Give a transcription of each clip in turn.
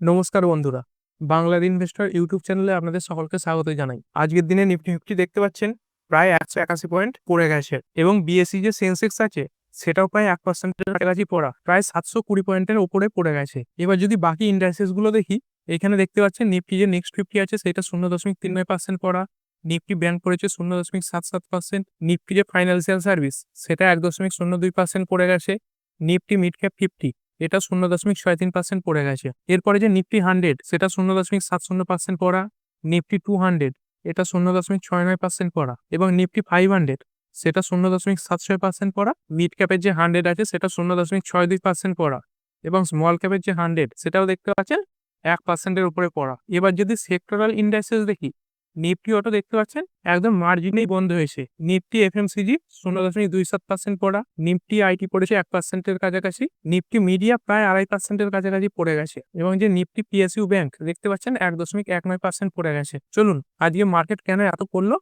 নমস্কার বন্ধুরা। বাংলার ইনভেস্টর ইউটিউব চ্যানেলে আপনাদের সকলকে স্বাগত জানাই। আজকের দিনে নিফটি ফিফটি দেখতে পাচ্ছেন, প্রায় একশো একাশি পয়েন্ট পড়ে গেছে এবং বিএসসি যে সেন্সেক্স আছে, সেটাও প্রায় এক পার্সেন্টের কাছাকাছি পড়া, প্রায় সাতশো কুড়ি পয়েন্টের ওপরে পড়ে গেছে। এবার যদি বাকি ইন্ডাস্ট্রিজগুলো দেখি, এখানে দেখতে পাচ্ছেন নিফটি যে নেক্সট ফিফটি আছে, সেটা শূন্য দশমিক তিন নয় পার্সেন্ট পড়া নিফটি ব্যাংক পড়েছে শূন্য দশমিক সাত সাত পার্সেন্ট নিফটি যে ফাইন্যান্সিয়াল সার্ভিস সেটা এক দশমিক শূন্য দুই পার্সেন্ট পড়ে গেছে নিফটি মিড ক্যাপ ফিফটি এটা শূন্য দশমিক ছয় তিন পার্সেন্ট পড়ে গেছে। এরপরে যে নিফটি হান্ড্রেড সেটা শূন্য দশমিক সাত শূন্য পার্সেন্ট পড়া, নিফটি টু হান্ড্রেড এটা শূন্য দশমিক ছয় নয় পার্সেন্ট পড়া, এবং নিফটি ফাইভ হান্ড্রেড সেটা শূন্য দশমিক সাত ছয় পার্সেন্ট পড়া মিড ক্যাপের যে হান্ড্রেড আছে, সেটা শূন্য দশমিক ছয় দুই পার্সেন্ট পড়া, এবং স্মল ক্যাপের যে হান্ড্রেড সেটাও দেখতে পাচ্ছেন এক পার্সেন্টের উপরে পড়া। এবার যদি সেক্টরাল ইন্ডাস্ট্রিজ দেখি নিফটি অটো দেখতে পাচ্ছেন? একদম মার্জিনেই বন্ধ হয়েছে। নিফটি এফ এম সিজি শূন্য দশমিক দুই সাত পার্সেন্ট পড়া। নিফটি আইটি পড়েছে এক পার্সেন্টের কাছাকাছি। নিফটি মিডিয়া প্রায় আড়াই পার্সেন্টের কাছাকাছি পড়ে গেছে। এবং যে নিফটি পিএসইউ ব্যাংক, দেখতে পাচ্ছেন, এক দশমিক এক নয় পার্সেন্ট পড়ে গেছে। চলুন, আজকে মার্কেট কেন এত করল?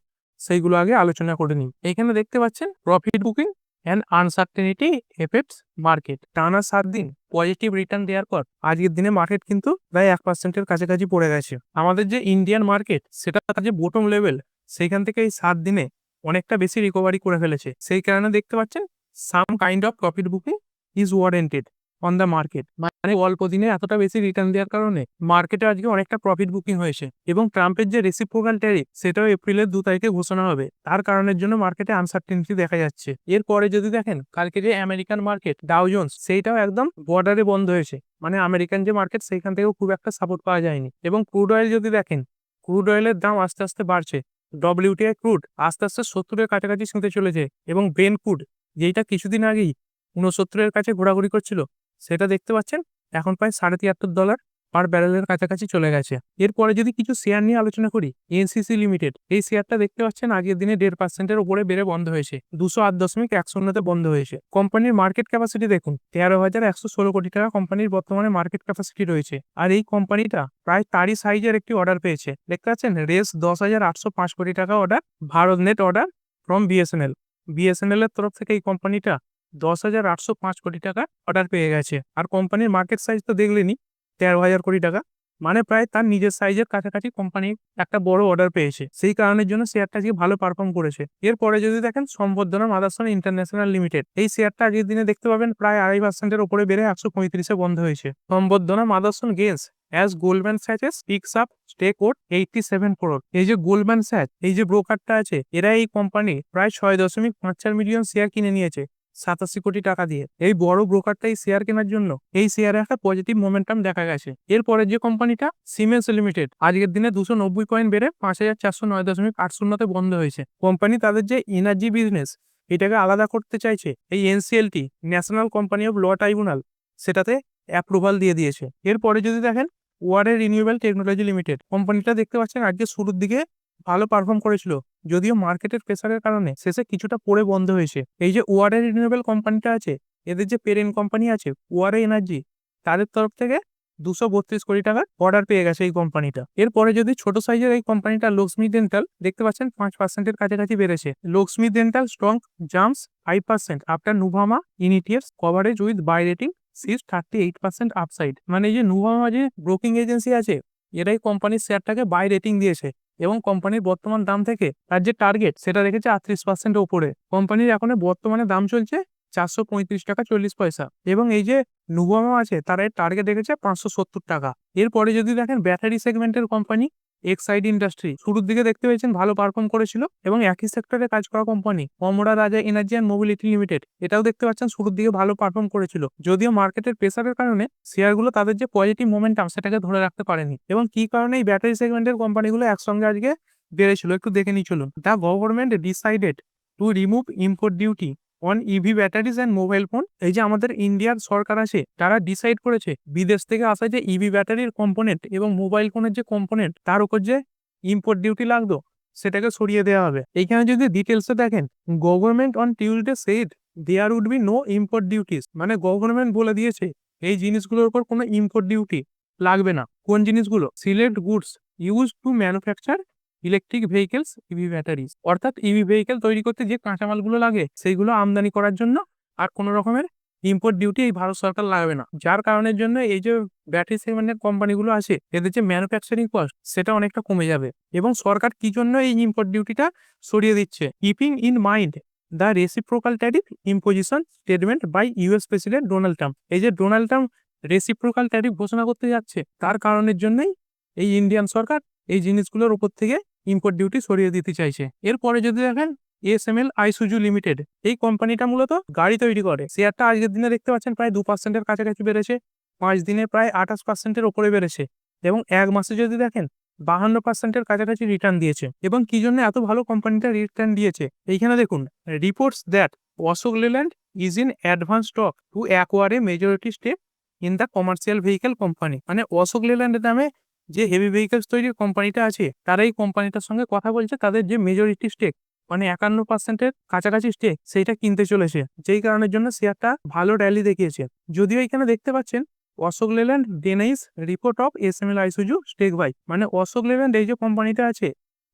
সেইগুলো আগে আলোচনা করে নিই। এখানে দেখতে পাচ্ছেন profit booking and uncertainty effects market টানা সাত দিন পজিটিভ রিটার্ন দেওয়ার পর আজকের দিনে মার্কেট কিন্তু প্রায় এক পার্সেন্টের কাছাকাছি পড়ে গেছে। আমাদের যে ইন্ডিয়ান মার্কেট সেটা যে বোটম লেভেল সেইখান থেকে এই সাত দিনে অনেকটা বেশি রিকভারি করে ফেলেছে। সেই কারণে দেখতে পাচ্ছেন some kind of profit booking is warranted on the market মানে অল্প দিনে এতটা বেশি রিটার্ন দেওয়ার কারণে মার্কেটে আজকে অনেকটা প্রফিট বুকিং হয়েছে এবং ট্রাম্পের যে রেসিপ্রোকাল ট্যারিফ সেটাও এপ্রিলের দু তারিখে ঘোষণা হবে। তার কারণের জন্য মার্কেটে আনসার্টেনিটি দেখা যাচ্ছে। এরপরে যদি দেখেন, কালকে যে আমেরিকান মার্কেট ডাউজন্স সেইটাও একদম বর্ডারে বন্ধ হয়েছে। মানে আমেরিকান যে মার্কেট সেইখান থেকেও খুব একটা সাপোর্ট পাওয়া যায়নি। এবং ক্রুড অয়েল যদি দেখেন ক্রুড অয়েলের দাম আস্তে আস্তে বাড়ছে। ডব্লিউটিআই ক্রুড আস্তে আস্তে সত্তরের কাছাকাছি ছুঁতে চলেছে এবং ব্রেন ক্রুড যেটা কিছুদিন আগেই উনসত্তরের কাছে ঘোরাঘুরি করছিল সেটা দেখতে পাচ্ছেন, এখন প্রায় সাড়ে তিয়াত্তর ডলার পার ব্যারেলের কাছাকাছি চলে গেছে। এরপরে যদি কিছু শেয়ার নিয়ে আলোচনা করি এনসিসি লিমিটেড এই শেয়ারটা দেখতে পাচ্ছেন আগের দিনে দেড় পার্সেন্টের উপরে বেড়ে বন্ধ হয়েছে, দুশো আট দশমিক এক শূন্যতে বন্ধ হয়েছে। কোম্পানির মার্কেট ক্যাপাসিটি দেখুন, তেরো হাজার একশো ষোলো কোটি টাকা কোম্পানির বর্তমানে মার্কেট ক্যাপাসিটি রয়েছে। আর এই কোম্পানিটা প্রায় তারই সাইজের একটি অর্ডার পেয়েছে। দেখতে পাচ্ছেন, রেস দশ হাজার আটশো পাঁচ কোটি টাকা order Bharat net order from BSNL BSNL এর তরফ থেকে এই কোম্পানিটা দশ হাজার আটশো পাঁচ কোটি টাকা অর্ডার পেয়ে গেছে। আর কোম্পানির মার্কেট সাইজ তো দেখলেনি তেরো হাজার কোটি টাকা। মানে প্রায় তার নিজের সাইজের কাছাকাছি কোম্পানি একটা বড় অর্ডার পেয়েছে। সেই কারণের জন্য শেয়ারটা আজকে ভালো পারফর্ম করেছে। এরপরে যদি দেখেন, সম্বর্ধনা মাদারসন ইন্টারন্যাশনাল লিমিটেড এই শেয়ারটা আজকের দিনে দেখতে পাবেন, প্রায় আড়াই পার্সেন্টের উপরে বেড়ে একশো পঁয়ত্রিশে বন্ধ হয়েছে। Samvardhana Motherson gains as Goldman Sachs picks up stake code eighty seven crore এই যে গোল্ডম্যান স্যাচ এই যে ব্রোকারটা আছে, এরা এই কোম্পানি প্রায় ছয় দশমিক পাঁচ চার মিলিয়ন শেয়ার কিনে নিয়েছে। সাতাশি কোটি টাকা দিয়ে। এই বড় ব্রোকারটা এই শেয়ার কেনার জন্য এই শেয়ারে একটা পজিটিভ মোমেন্টাম দেখা গেছে। এরপরে যে কোম্পানিটা সিমেন্স লিমিটেড আজকের দিনে দুশো নব্বই পয়েন্ট বেড়ে পাঁচ হাজার চারশো নয় দশমিক আট শূন্যতে বন্ধ হয়েছে। কোম্পানি তাদের যে এনার্জি বিজনেস এটাকে আলাদা করতে চাইছে এই NCLT national company of law tribunal সেটাতে অ্যাপ্রুভাল দিয়ে দিয়েছে। এরপরে যদি দেখেন ওয়ারে রিনিউয়েবল টেকনোলজি লিমিটেড কোম্পানিটা দেখতে পাচ্ছেন, আজকে শুরুর দিকে ভালো পারফর্ম করেছিল। যদিও মার্কেটের প্রেসারের কারণে শেষে কিছুটা পড়ে বন্ধ হয়েছে। এই যে ওয়ারে রিনিউয়েবল কোম্পানিটা আছে, এদের যে পেরেন্ট কোম্পানি আছে, ওয়ারে এনার্জি, তাদের তরফ থেকে দুশো বত্রিশ কোটি টাকার অর্ডার পেয়ে গেছে এই কোম্পানিটা। এরপরে যদি ছোট সাইজের এই কোম্পানিটা লক্ষ্মী ডেন্টাল দেখতে পাচ্ছেন পাঁচ পার্সেন্টের কাছাকাছি বেড়েছে। Laxmi dental strong jumps five percent after Nuvama initiates coverage with buy rating six thirty eight percent upside মানে এই যে নুভামা যে ব্রোকিং এজেন্সি আছে এরাই কোম্পানির শেয়ারটাকে বাই রেটিং দিয়েছে। এবং কোম্পানির বর্তমান দাম থেকে তার যে টার্গেট সেটা রেখেছে আটত্রিশ পার্সেন্টের উপরে। কোম্পানির এখন বর্তমানে দাম চলছে চারশো পঁয়ত্রিশ টাকা চল্লিশ পয়সা। এবং এই যে নুভামা আছে, তারা এর টার্গেট রেখেছে পাঁচশো সত্তর টাকা। এরপরে যদি দেখেন ব্যাটারি সেগমেন্টের কোম্পানি এক্সাইড ইন্ডাস্ট্রি শুরুর দিকে দেখতে পেয়েছেন ভালো পারফর্ম করেছিল এবং একই সেক্টরে কাজ করা কোম্পানি অমরা রাজা এনার্জি অ্যান্ড মোবিলিটি লিমিটেড এটাও দেখতে পাচ্ছেন শুরুর দিকে ভালো পারফর্ম করেছিল। যদিও মার্কেটের প্রেসারের কারণে শেয়ারগুলো তাদের যে পজিটিভ মোমেন্টাম সেটাকে ধরে রাখতে পারেনি এবং কি কারণে এই ব্যাটারি সেগমেন্টের কোম্পানিগুলো একসঙ্গে আজকে বেড়েছিল? একটু দেখে নিই, চলুন। The government decided to remove import duty on EV batteries and mobile phone এই যে আমাদের ইন্ডিয়ার সরকার আছে, তারা ডিসাইড করেছে বিদেশ থেকে আসা যে ইভি ব্যাটারির কম্পোনেন্ট এবং মোবাইল ফোনের যে কম্পোনেন্ট তার উপর যে ইম্পোর্ট ডিউটি লাগতো, সেটাকে সরিয়ে দেওয়া হবে। এইখানে যদি ডিটেলসে দেখেন government on Tuesday said there would be no import duties মানে গভর্নমেন্ট বলে দিয়েছে, এই জিনিসগুলোর উপর কোনো ইম্পোর্ট ডিউটি লাগবে না। কোন জিনিসগুলো? Select goods use to manufacture electric vehicles EV batteries অর্থাৎ ইভি ভেহিকেল তৈরি করতে যে কাঁচামালগুলো লাগে, সেইগুলো আমদানি করার জন্য আর কোনো রকমের ইম্পোর্ট ডিউটি এই ভারত সরকার লাগাবে না। যার কারণের জন্য এই যে ব্যাটারি সেগমেন্টের কোম্পানিগুলো আছে, এদের যে ম্যানুফ্যাকচারিং কস্ট সেটা অনেকটা কমে যাবে। এবং সরকার কি জন্য এই ইম্পোর্ট ডিউটিটা সরিয়ে দিচ্ছে? Keeping in mind the reciprocal tariff imposition statement by US president Donald Trump এই যে ডোনাল্ড ট্রাম্প রেসিপ্রোকাল ট্যারিফ ঘোষণা করতে যাচ্ছে, তার কারণের জন্যই এই ইন্ডিয়ান সরকার এই জিনিসগুলোর উপর থেকে ইম্পোর্ট ডিউটি সরিয়ে দিতে চাইছে। এরপরে যদি দেখেন S M SML Isuzu limited এই কোম্পানিটা মূলত গাড়ি তৈরি করে। শেয়ারটা আজকের দিনে দেখতে পাচ্ছেন, প্রায় দু পার্সেন্টের কাছাকাছি বেড়েছে। পাঁচ দিনে প্রায় আঠাশ পার্সেন্টের ওপরে বেড়েছে। এবং এক মাসে যদি দেখেন, বাহান্ন পার্সেন্টের কাছাকাছি রিটার্ন দিয়েছে। এবং কি জন্য এত ভালো কোম্পানিটা রিটার্ন দিয়েছে? এইখানে দেখুন reports that Ashok Leyland is in advance stock to acquire a majority stake in the commercial vehicle company মানে অশোক লেল্যান্ডের নামে যে হেভি ভেহিকেলস তৈরির কোম্পানিটা আছে তারা এই কোম্পানিটার সঙ্গে কথা বলছে, তাদের যে মেজরিটি স্টেক মানে একান্ন পার্সেন্টের কাছাকাছি স্টেক সেইটা কিনতে চলেছে। যেই কারণের জন্য শেয়ারটা ভালো র্যালি দেখিয়েছে। যদিও এখানে দেখতে পাচ্ছেন, Ashok Leyland denies report of S M L Isuzu stake buy মানে অশোক লেল্যান্ড এই যে কোম্পানিটা আছে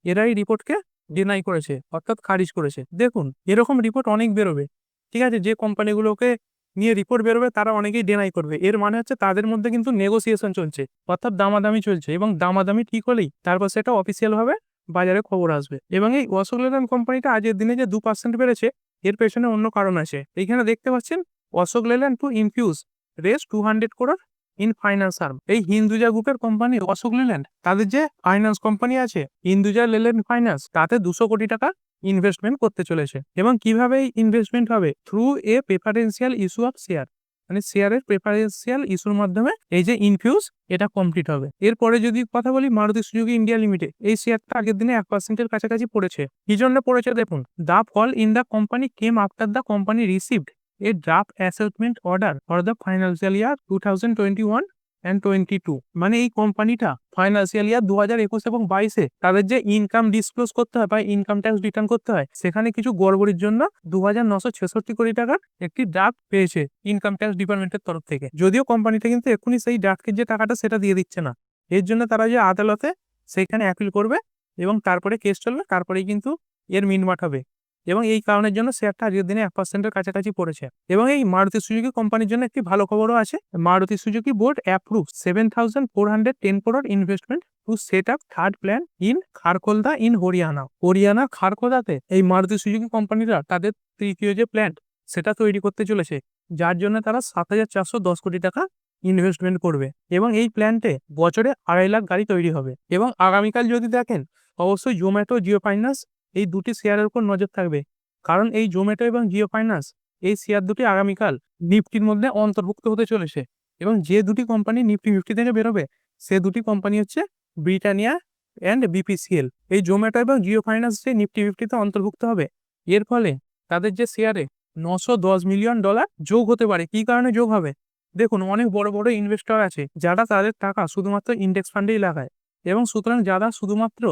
এরা এই রিপোর্টকে ডিনাই করেছে, অর্থাৎ খারিজ করেছে। দেখুন, এরকম রিপোর্ট অনেক বেরোবে, ঠিক আছে? যে কোম্পানিগুলোকে নিয়ে রিপোর্ট বেরোবে, তারা অনেকেই ডেনাই করবে। এর মানে হচ্ছে তাদের মধ্যে কিন্তু নেগোসিয়েশন চলছে। অর্থাৎ দামাদামি চলছে এবং দামাদামি ঠিক হলেই তারপর সেটা অফিসিয়াল ভাবে বাজারে খবর আসবে। এবং এই অশোক লেল্যান্ড কোম্পানিটা আজের দিনে যে দু পার্সেন্ট বেড়েছে, এর পেছনে অন্য কারণ আছে। এইখানে দেখতে পাচ্ছেন Ashok Leyland to infuse Rs two hundred crore in finance arm এই হিন্দুজা গ্রুপের কোম্পানি অশোক লেল্যান্ড তাদের যে ফাইন্যান্স কোম্পানি আছে, হিন্দুজা লেল্যান্ড ফাইন্যান্স তাতে দুশো কোটি টাকা ইনভেস্টমেন্ট করতে চলেছে। এবং কীভাবে ইনভেস্টমেন্ট হবে? Through a preferential issue of share মানে শেয়ারের প্রেফারেন্সিয়াল ইস্যুর মাধ্যমে এই যে ইনফিউজ এটা কমপ্লিট হবে। এরপরে যদি কথা বলি মারুতি সুজুকি ইন্ডিয়া লিমিটেড, এই শেয়ারটা আগের দিনে এক পার্সেন্টের কাছাকাছি পড়েছে। কি জন্য পড়েছে দেখুন the fall in the company came after the company received a draft assessment order for the financial year two thousand twenty one and twenty two মানে এই কোম্পানিটা ফাইন্যান্সিয়াল ইয়ার দু হাজার একুশ এবং বাইশে তাদের যে ইনকাম ডিসক্লোজ করতে হয় বা ইনকাম ট্যাক্স রিটার্ন করতে হয়, সেখানে কিছু গড়বড়ির জন্য দু হাজার নশো ছেষট্টি কোটি টাকার একটি ডাক পেয়েছে ইনকাম ট্যাক্স ডিপার্টমেন্টের তরফ থেকে। যদিও কোম্পানিটা কিন্তু এক্ষুনি সেই ড্রাফটের যে টাকাটা সেটা দিয়ে দিচ্ছে না। এর জন্য তারা যে আদালতে সেখানে অ্যাপিল করবে এবং তারপরে কেস চলবে, তারপরেই কিন্তু এর মিনমাট হবে। এবং এই কারণের জন্য শেয়ারটা আজকের দিনে এক পার্সেন্টের কাছাকাছি পড়েছে। এবং এই মারুতি সুজুকি কোম্পানির জন্য একটি ভালো খবরও আছে। Maruti Suzuki board approve seven thousand four hundred ten crore investment to set up third plant in Kharkhoda in Haryana Haryana খারকোদাতে এই মারুতি সুজুকি কোম্পানিরা তাদের তৃতীয় যে প্ল্যান্ট সেটা তৈরি করতে চলেছে। যার জন্য তারা সাত হাজার চারশো দশ কোটি টাকা ইনভেস্টমেন্ট করবে এবং এই প্ল্যান্টে বছরে আড়াই লাখ গাড়ি তৈরি হবে। এবং আগামীকাল যদি দেখেন, অবশ্যই জোম্যাটো জিও ফাইন্যান্স এই দুটি শেয়ারের উপর নজর থাকবে। কারণ এই জোম্যাটো এবং জিও ফাইন্যান্স এই শেয়ার দুটি আগামীকাল নিফটির মধ্যে অন্তর্ভুক্ত হতে চলেছে এবং যে দুটি কোম্পানি নিফটি ফিফটি থেকে বেরোবে, সে দুটি কোম্পানি হচ্ছে ব্রিটানিয়া অ্যান্ড বিপিসিএল। এই জোম্যাটো এবং জিও ফাইন্যান্স যে নিফটি ফিফটিতে অন্তর্ভুক্ত হবে, এর ফলে তাদের যে শেয়ারে নশো দশ মিলিয়ন ডলার যোগ হতে পারে। কি কারণে যোগ হবে? দেখুন, অনেক বড় বড় ইনভেস্টর আছে যারা তাদের টাকা শুধুমাত্র ইন্ডেক্স ফান্ডেই লাগায় এবং সুতরাং যারা শুধুমাত্র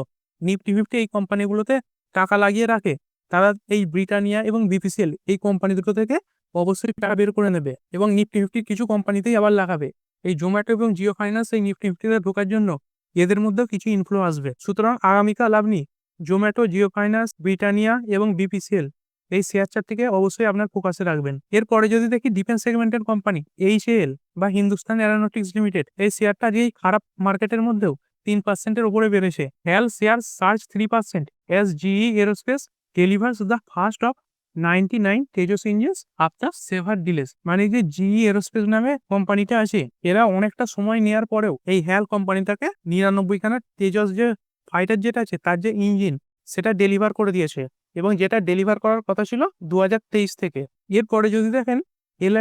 নিফটি ফিফটি এই কোম্পানিগুলোতে টাকা লাগিয়ে রাখে, তারা এই ব্রিটানিয়া এবং বিপিসিএল এই কোম্পানি দুটো থেকে অবশ্যই টাকা বের করে নেবে এবং নিফটি ফিফটির কিছু কোম্পানিতেই আবার লাগাবে। এই জোম্যাটো এবং জিও ফাইন্যান্স এই নিফটি ফিফটিতে ঢোকার জন্য এদের মধ্যেও কিছু ইনফ্লো আসবে। সুতরাং আগামীকাল আপনি জোম্যাটো জিও ফাইন্যান্স ব্রিটানিয়া এবং বিপিসিএল এই শেয়ার চারটিকে অবশ্যই আপনার ফোকাসে রাখবেন। এরপরে যদি দেখি ডিফেন্স সেগমেন্টের কোম্পানি এইচএএল বা হিন্দুস্তান এরোনটিক্স লিমিটেড এই শেয়ারটা যে খারাপ মার্কেটের মধ্যেও তিন পার্সেন্টের উপরে বেড়েছে। HAL share surge three percent as GE aerospace delivers the first of ninety nine Tejas engines after several delays মানে যে জিই এরোস্পেস নামে কোম্পানিটা আছে, এরা অনেকটা সময় নেওয়ার পরেও এই হেল কোম্পানিটাকে নিরানব্বই খানা তেজস যে ফাইটার যেটা আছে, তার যে ইঞ্জিন সেটা ডেলিভার করে দিয়েছে। এবং যেটা ডেলিভার করার কথা ছিল দু হাজার তেইশ থেকে। এরপরে যদি দেখেন এল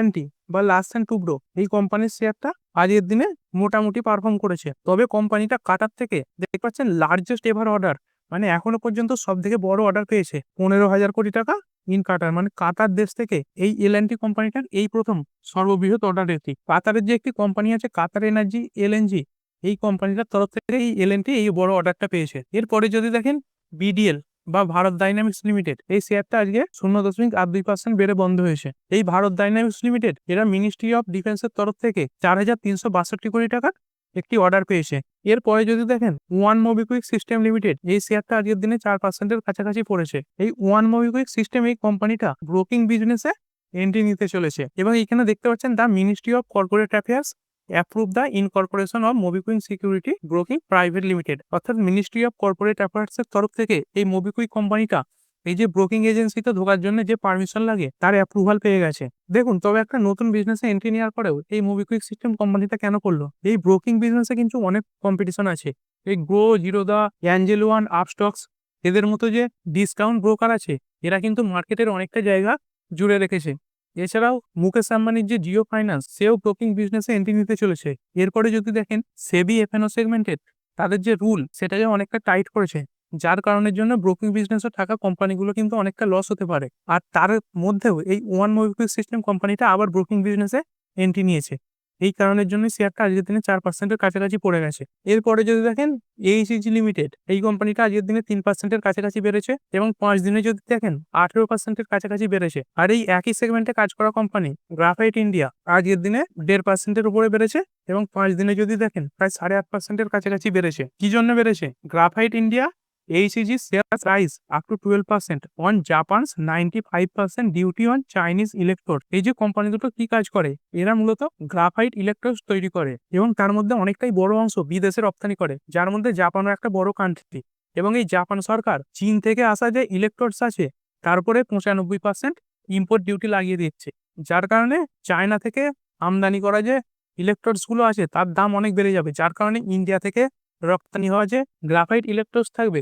বা অ্যান্ড টুব্রো এই কোম্পানির শেয়ারটা আজকের দিনে মোটামুটি পারফর্ম করেছে। তবে কোম্পানিটা কাটার থেকে দেখতে পাচ্ছেন লার্জেস্ট এভার অর্ডার মানে এখনও পর্যন্ত সব থেকে বড় অর্ডার পেয়েছে পনেরো হাজার কোটি টাকা ইন কাটার মানে কাতার দেশ থেকে এই এল এন কোম্পানিটার এই প্রথম সর্ববৃহৎ অর্ডার এটি। কাতারের যে একটি কোম্পানি আছে কাতার এনার্জি এলএনজি এই কোম্পানিটার তরফ থেকে এই এল এই বড় অর্ডারটা পেয়েছে। এরপরে যদি দেখেন বিডিএল বা ভারত ডাইনামিক্স লিমিটেড, এই শেয়ারটা আজকে শূন্য দশমিক আট দুই পার্সেন্ট বেড়ে বন্ধ হয়েছে। এই ভারত ডাইনামিক্স লিমিটেড, এরা মিনিস্ট্রি অফ ডিফেন্সের তরফ থেকে চার হাজার তিনশো বাষট্টি কোটি টাকার একটি অর্ডার পেয়েছে। এরপরে যদি দেখেন, ওয়ান মোবিকুইক সিস্টেম লিমিটেড, এই শেয়ারটা আজকের দিনে চার পার্সেন্টের কাছাকাছি পড়েছে। এই ওয়ান মোবিকুইক সিস্টেম এই কোম্পানিটা ব্রোকিং বিজনেসে এন্ট্রি নিতে চলেছে। এবং এখানে দেখতে পাচ্ছেন, the ministry of corporate affairs approve the incorporation of Mobikwik security broking private limited অর্থাৎ মিনিস্ট্রি অফ কর্পোরেট অ্যাফেয়ার্স এর তরফ থেকে এই মোবিকুইক কোম্পানিটা এই যে ব্রোকিং এজেন্সিতে ঢোকার জন্য যে পারমিশন লাগে, তার অ্যাপ্রুভাল পেয়ে গেছে। দেখুন, তবে একটা নতুন বিজনেসে এন্ট্রি নেওয়ার পরেও এই মোবিকুইক সিস্টেম কোম্পানিটা কেন করল? এই ব্রোকিং বিজনেসে কিন্তু অনেক কম্পিটিশন আছে। এই Groww Zerodha Angel One Upstox এদের মতো যে ডিসকাউন্ট ব্রোকার আছে, এরা কিন্তু মার্কেটের অনেকটা জায়গা জুড়ে রেখেছে। এছাড়াও মুকেশ আম্বানির যে জিও ফাইন্যান্স, সেও ব্রোকিং বিজনেসে এন্ট্রি নিতে চলেছে। এরপরে যদি দেখেন, সেবি এফএনও সেগমেন্টের তাদের যে রুল সেটাকে অনেকটা টাইট করেছে, যার কারণের জন্য ব্রোকিং বিজনেসে থাকা কোম্পানিগুলো কিন্তু অনেকটা লস হতে পারে। আর তার মধ্যেও এই ওয়ান মোবিকুইক সিস্টেম কোম্পানিটা আবার ব্রোকিং বিজনেসে এন্ট্রি নিয়েছে। এই কারণের জন্য শেয়ারটা আজকের দিনে চার পার্সেন্টের কাছাকাছি পড়ে গেছে। এরপরে যদি দেখেন এইচইজি লিমিটেড এই কোম্পানিটা আজকের দিনে তিন পার্সেন্টের কাছাকাছি বেড়েছে এবং পাঁচ দিনে যদি দেখেন, আঠেরো পার্সেন্টের কাছাকাছি বেড়েছে। আর এই একই সেগমেন্টে কাজ করা কোম্পানি গ্রাফাইট ইন্ডিয়া আজকের দিনে দেড় পার্সেন্টের উপরে বেড়েছে এবং পাঁচ দিনে যদি দেখেন, প্রায় সাড়ে আট পার্সেন্টের কাছাকাছি বেড়েছে। কি জন্য বেড়েছে? Graphite India HEG shares rise up to 12% on Japan's 95% duty on Chinese electrode এই যে কোম্পানি দুটো কি কাজ করে? এরা মূলত গ্রাফাইট ইলেকট্রোড তৈরি করে এবং তার মধ্যে অনেকটাই বড় অংশ বিদেশে রপ্তানি করে, যার মধ্যে জাপানও একটা বড় কান্ট্রি এবং এই জাপান সরকার চীন থেকে আসা যে ইলেকট্রোডস আছে তারপরে পঁচানব্বই পার্সেন্ট ইম্পোর্ট ডিউটি লাগিয়ে দিচ্ছে। যার কারণে চায়না থেকে আমদানি করা যে ইলেকট্রোডসগুলো আছে, তার দাম অনেক বেড়ে যাবে, যার কারণে ইন্ডিয়া থেকে রপ্তানি হওয়া যে গ্রাফাইট ইলেকট্রোডস থাকবে